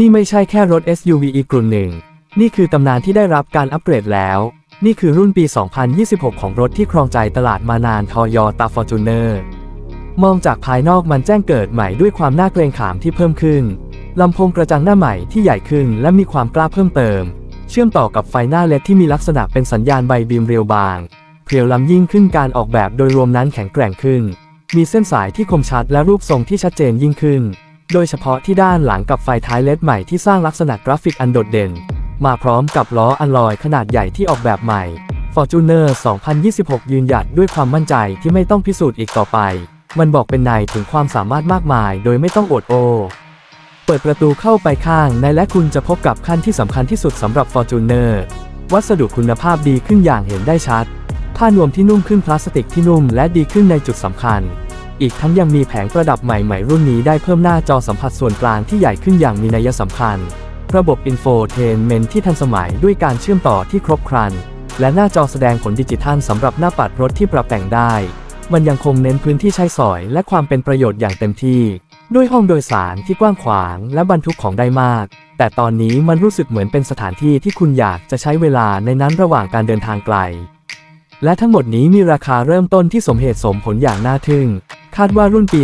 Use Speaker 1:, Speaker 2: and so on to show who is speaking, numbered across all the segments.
Speaker 1: นี่ไม่ใช่แค่รถ SUV อีกกลุ่มหนึ่ง นี่คือตำนานที่ได้รับการอัปเกรดแล้ว นี่คือรุ่นปี 2026 ของรถที่ครองใจตลาดมานานทอยอตาฟอร์จูเนอร์มองจากภายนอกมันแจ้งเกิดใหม่ด้วยความน่าเกรงขามที่เพิ่มขึ้น ลำโพงกระจังหน้าใหม่ที่ใหญ่ขึ้นและมีความกล้าเพิ่มเติม เชื่อมต่อกับไฟหน้าเล็ดที่มีลักษณะเป็นสัญญาณใบบีมเรียวบางเพรียวล้ำยิ่งขึ้นการออกแบบโดยรวมนั้นแข็งแกร่งขึ้น มีเส้นสายที่คมชัดและรูปทรงที่ชัดเจนยิ่งขึ้น โดยเฉพาะที่ด้านหลังกับไฟท้ายเลดใหม่ที่สร้างลักษณะกราฟิกอันโดดเด่น มาพร้อมกับล้ออัลลอยขนาดใหญ่ที่ออกแบบใหม่ Fortuner 2026 ยืนหยัดด้วยความมั่นใจที่ไม่ต้องพิสูจน์อีกต่อไป มันบอกเป็นในถึงความสามารถมากมาย โดยไม่ต้องอดโอ เปิดประตูเข้าไปข้างในและคุณจะพบกับขั้นที่สำคัญที่สุดสำหรับ Fortuner วัสดุคุณภาพดีขึ้นอย่างเห็นได้ชัด ผ้านวมที่นุ่มขึ้นพลาสติกที่นุ่มและดีขึ้นในจุดสำคัญ อีกทั้งยังมีแผงประดับใหม่ๆ รุ่นนี้ได้เพิ่มหน้าจอสัมผัสส่วนกลางที่ใหญ่ขึ้นอย่างมีนัยสำคัญ ระบบอินโฟเทนเมนที่ทันสมัยด้วยการเชื่อมต่อที่ครบครัน และหน้าจอแสดงผลดิจิทัลสำหรับหน้าปัดรถที่ปรับแต่งได้ มันยังคงเน้นพื้นที่ใช้สอย และความเป็นประโยชน์อย่างเต็มที่ ด้วยห้องโดยสารที่กว้างขวาง และบรรทุกของได้มาก แต่ตอนนี้มันรู้สึกเหมือนเป็นสถานที่ที่คุณอยากจะใช้เวลาในนั้นระหว่างการเดินทางไกล และทั้งหมดนี้มีราคาเริ่มต้นที่สมเหตุสมผลอย่างน่าทึ่ง คาดว่ารุ่นปี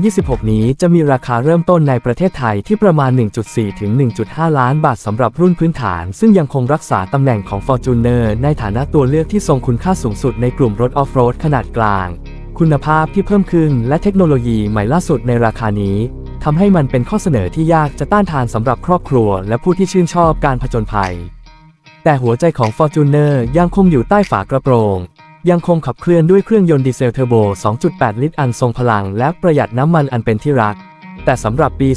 Speaker 1: 2026 นี้จะมีราคาเริ่มต้นในประเทศไทยที่ประมาณ 1.4 ถึง 1.5 ล้านบาทสำหรับรุ่นพื้นฐาน ซึ่งยังคงรักษาตำแหน่งของ Fortuner ในฐานะตัวเลือกที่ทรงคุณค่าสูงสุดในกลุ่มรถออฟโรดขนาดกลาง คุณภาพที่เพิ่มขึ้นและเทคโนโลยีใหม่ล่าสุดในราคานี้ทำให้มันเป็นข้อเสนอที่ยากจะต้านทานสำหรับครอบครัว และผู้ที่ชื่นชอบการผจญภัย แต่หัวใจของ Fortuner ยังคงอยู่ใต้ฝากระโปรง ยังคงขับเคลื่อนด้วยเครื่องยนต์ดีเซลเทอร์โบ 2.8 ลิตรอันทรงพลังและประหยัดน้ำมันอันเป็นที่รัก แต่สำหรับปี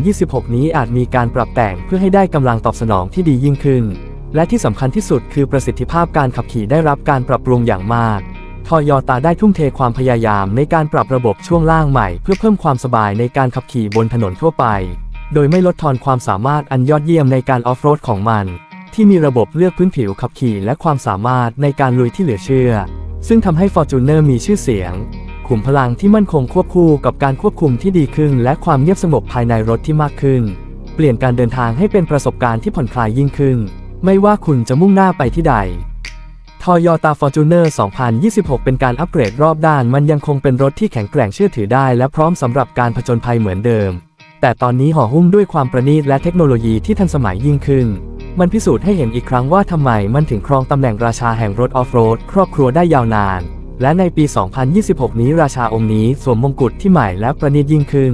Speaker 1: 2026 นี้อาจมีการปรับแต่งเพื่อให้ได้กำลังตอบสนองที่ดียิ่งขึ้น และที่สำคัญที่สุดคือประสิทธิภาพการขับขี่ได้รับการปรับปรุงอย่างมากทอยอตาได้ทุ่มเทความพยายามในการปรับระบบช่วงล่างใหม่ เพื่อเพิ่มความสบายในการขับขี่บนถนนทั่วไป โดยไม่ลดทอนความสามารถอันยอดเยี่ยมในการออฟโรดของมัน ที่มีระบบเลือกพื้นผิวขับขี่และความสามารถในการลุยที่เหลือเชื่อ ซึ่งทำให้ Fortuner มีชื่อเสียงขุมพลังที่มั่นคงควบคู่กับการควบคุมที่ดีขึ้น และความเงียบสงบภายในรถที่มากขึ้น เปลี่ยนการเดินทางให้เป็นประสบการณ์ที่ผ่อนคลายยิ่งขึ้น ไม่ว่าคุณจะมุ่งหน้าไปที่ใด Toyota Fortuner 2026 เป็นการอัปเกรดรอบด้าน มันยังคงเป็นรถที่แข็งแกร่งเชื่อถือได้ และพร้อมสำหรับการผจญภัยเหมือนเดิม แต่ตอนนี้ห่อหุ้มด้วยความประณีตและเทคโนโลยีที่ทันสมัยยิ่งขึ้น มันพิสูจน์ให้เห็นอีกครั้งว่าทำไมมันถึงครองตำแหน่งราชาแห่งรถออฟโรดครอบครัวได้ยาวนาน และในปี 2026 นี้ราชาองค์นี้สวมมงกุฎที่ใหม่และประณีตยิ่งขึ้น